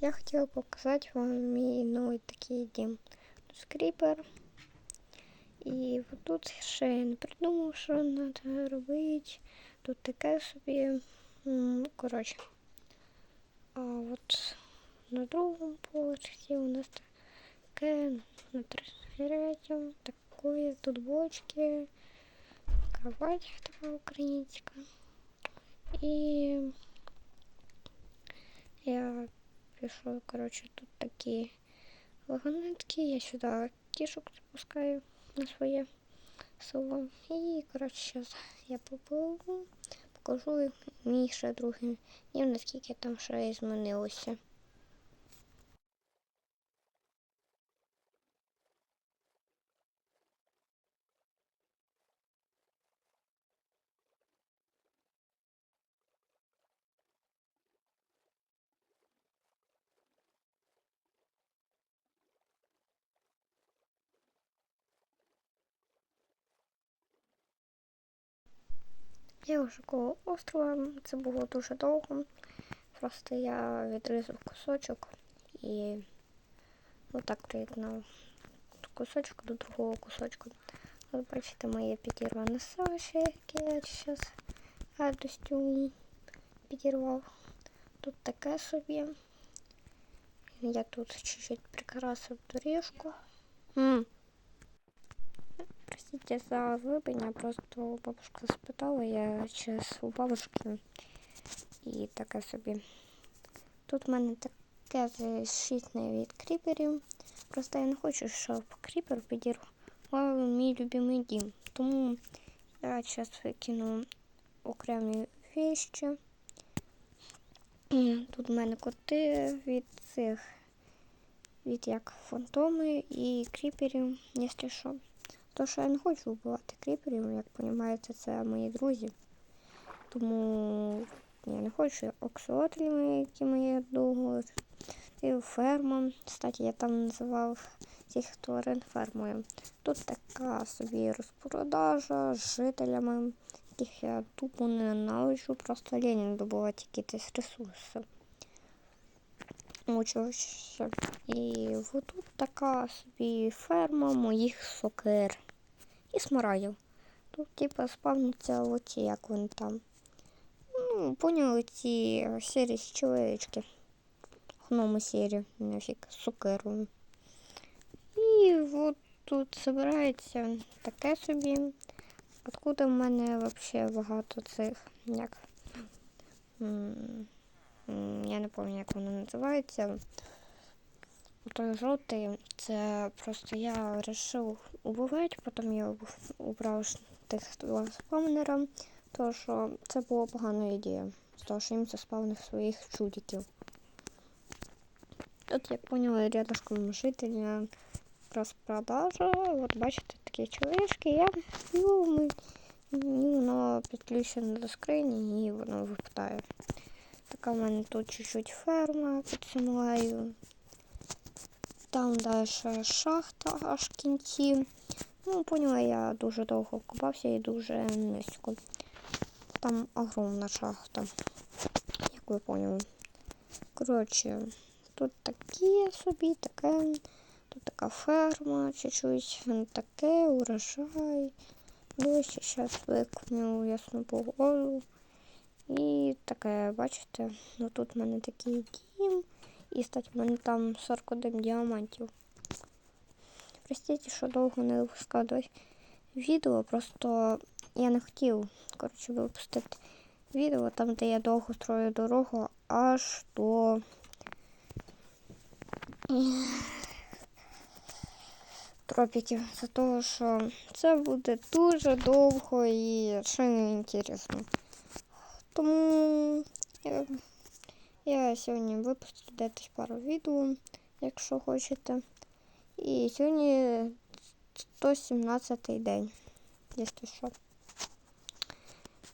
Я хотіла показати вам мій новий такий дім. Тут скріпер. І тут ще я не придумав, що треба робити. Тут таке собі. м, Коротше. А от на другому поверсі у нас таке, на третьому такое, тут бочки, кровать така українська. І я прийшов, коротше, тут такі вагонетки, я сюди кішок запускаю на своє село. І, коротше, зараз я попливу, покажу мій ще другий дім, наскільки там ще змінилося. Я вже коло острова, це було дуже довго. Просто я відрізав кусочок і отак приєднав кусочок до другого кусочку. От бачите, моє підірване селище, яке я зараз радістю підірвав. Тут таке собі. Я тут чуть-чуть прикрасив доріжку. Простите за вибення, просто бабушка спитала, я зараз у бабушки і таке собі. Тут в мене таке защитне від кріперів. Просто я не хочу, щоб кріпер підірвав мій любимий дім. Тому я зараз викину окремі вещи. Тут в мене коти від цих, від як фантоми і кріперів, якщо що. То, що я не хочу вбивати кріперів, як розумієте, це мої друзі. Тому я не хочу оксотлі, які мої довго. І ферма. Кстати, я там називав цих тварин фермою. Тут така собі розпродажа з жителями, яких я тупо не ненавиджу, просто лінь добувати якісь ресурси. Учуся. І тут така собі ферма моїх сокир і смарадів. Тут, типу, спавняться оці, як вони там. Ну, поняли ці сірі чоловічки. Гноми сірі, нафіг, сукеру. І от тут збирається таке собі. Откуда в мене взагалі багато цих, як. Я не пам'ятаю, як воно називається. Той жовтий, це просто я вирішив убивати, потім я убрав два спавнера, тому що це була погана ідея, того, що їм заспавнив своїх чудиків. Тут, як поняли, рядышком жителя розпродажа. От бачите, такі чоловічки, я воно підключено до скрині і воно випадає. Така в мене тут чуть-чуть ферма під землею. Там далі шахта аж кінці. Ну, поняла, я дуже довго купався і дуже низько. Там огромна шахта, як ви поняли. Коротше, тут такі собі, таке, тут така ферма, чуть-чуть таке, урожай. Дощ, зараз виконю ясну погоду. І таке, бачите, ну тут в мене такий дім. І стать в мене там 41 діамантів. Простите, що довго не випускав відео, просто я не хотів коротше, випустити відео там, де я довго строю дорогу аж до тропіків. За того, що це буде дуже довго і ще не інтересно. Тому я, сьогодні випустю десь пару відео, якщо хочете. І сьогодні 117 день, якщо що.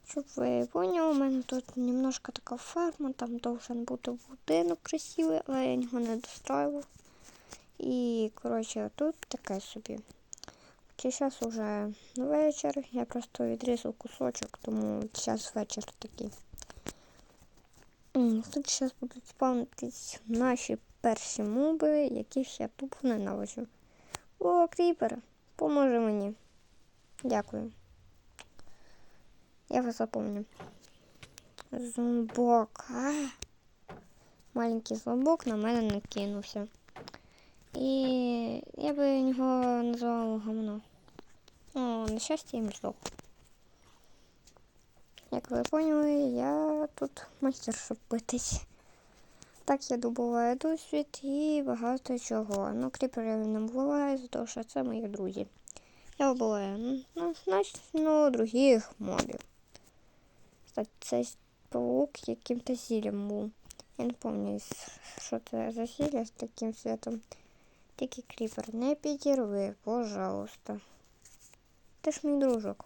Щоб ви поняли, у мене тут немножко така ферма, там должен бути будинок красивий, але я його не достроював. І, коротше, тут таке собі. Чи зараз вже вечір, я просто відрізав кусочок, тому зараз вечір такий. Тут зараз будуть спавнитись наші перші моби, яких я тупо ненавиджу. О, кріпер, поможи мені. Дякую. Я вас запомню. Зомбок. А! Маленький зомбок на мене накинувся. І я би його назвала гамно. О, на щастя, їм здох. Як ви поняли, я тут майстер, щоб битись. Так я добуваю досвід і багато чого. Ну, кріперів не буває, тому що це мої друзі. Я вбиваю ну, значно других мобів. Цей паук яким-то зіллям був. Я не пам'ятаю, що це за зілля з таким святом. Тільки кріпер, не підірви, пожалуйста. Ти ж мій дружок.